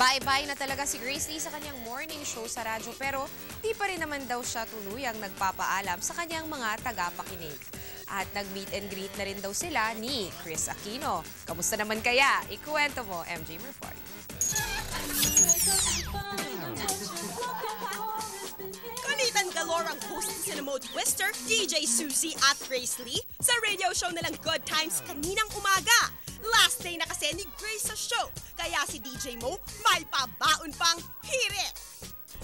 Bye-bye na talaga si Grace Lee sa kanyang morning show sa radyo pero di pa rin naman daw siya tuluyang nagpapaalam sa kanyang mga tagapakinig. At nag-meet and greet na rin daw sila ni Chris Aquino. Kamusta naman kaya? Ikuwento mo, MJ Murphy. Kulitan galore ang host ni Cinemo Twister, DJ Susie at Grace Lee sa radio show nilang Good Times kaninang umaga. Last day na kasi ni Grace sa show, kaya si DJ Mo may pabaon pang hirit.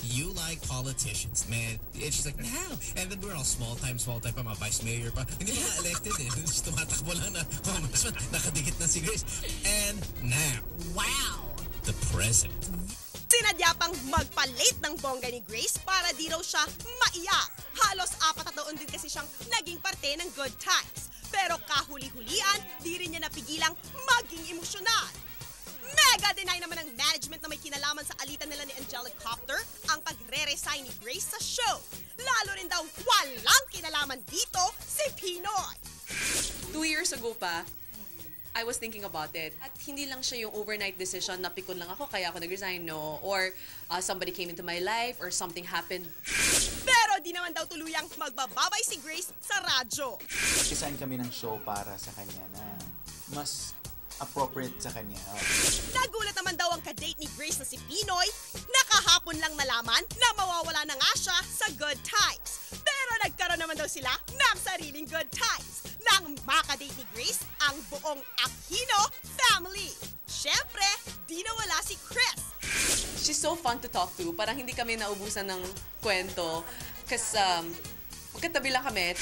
you like politicians, man. And she's like, no. And then we're all small time, small time pa, mga vice mayor pa. Hindi pa elected eh. Just tumatakbo lang na, oh, mas nakadikit na si Grace. And now, Wow! the president. Sinadya pang magpalit ng bongga ni Grace para di raw siya maiyak. Halos apat na taon din kasi siyang naging parte ng Good Times. Pero kahuli-hulian, di rin niya napigilang maging emosyonal. Mega deny naman ng management na may kinalaman sa alitan nila ni Angelic Copter ang pagre-resign ni Grace sa show. Lalo rin daw walang kinalaman dito si Pinoy. two years ago pa, I was thinking about it. At hindi lang siya yung overnight decision na pikon lang ako kaya ako nag-resign, no. Or uh, somebody came into my life or something happened. Pero di naman daw tuluyang magbababay si Grace sa radyo. design kami ng show para sa kanya na mas appropriate sa kanya. Nagulat naman daw ang kadate ni Grace na si Pinoy na kahapon lang nalaman na mawawala na nga siya sa Good Times. Pero nagkaroon naman daw sila ng sariling Good Times nang makadate ni Grace ang buong Aquino family. Siyempre, di nawala si Chris. She's so fun to talk to. Parang hindi kami naubusan ng kwento. Kasi um, magkatabi lang kami.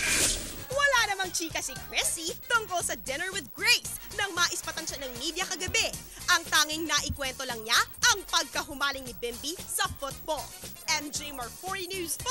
Namang chika si Chrissy tungkol sa Dinner with Grace nang maispatan siya ng media kagabi. Ang tanging naikwento lang niya ang pagkahumaling ni Bimby sa football. MJ Marfori News 5.